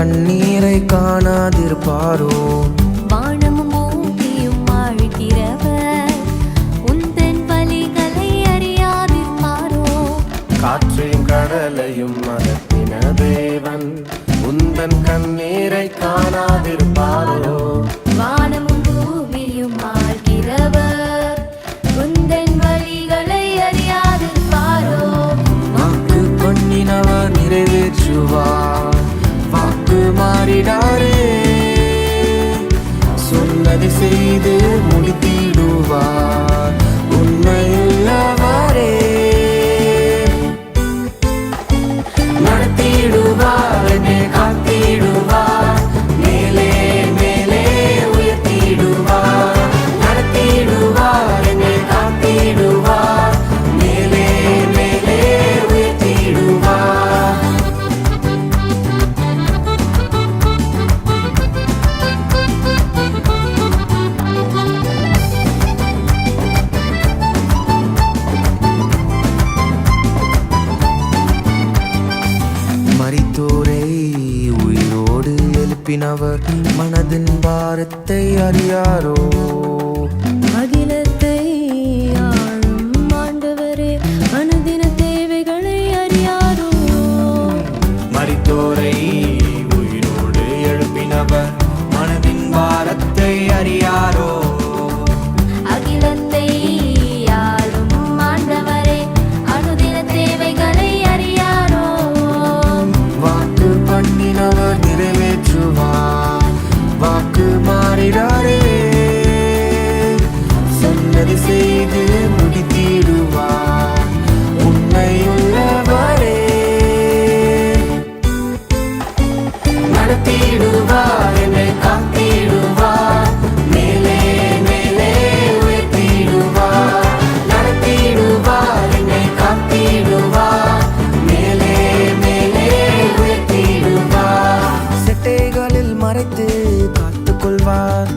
கண்ணீரை காணாதிருப்பாரோ? வானமும் பூமியும் வாழ்கிறவர். உந்தன் வழிகளை அறியாதிருப்பாரோ? காற்றையும் கடலையும் மறப்பின தேவன். உந்தன் கண்ணீரை காணாதிருப்பார்? செய்து முடித்திடுவார். அனுப்பினவர் மனதின் பாரத்தை அறியாரோ? மறைத்து காத்துக்கொள்வார்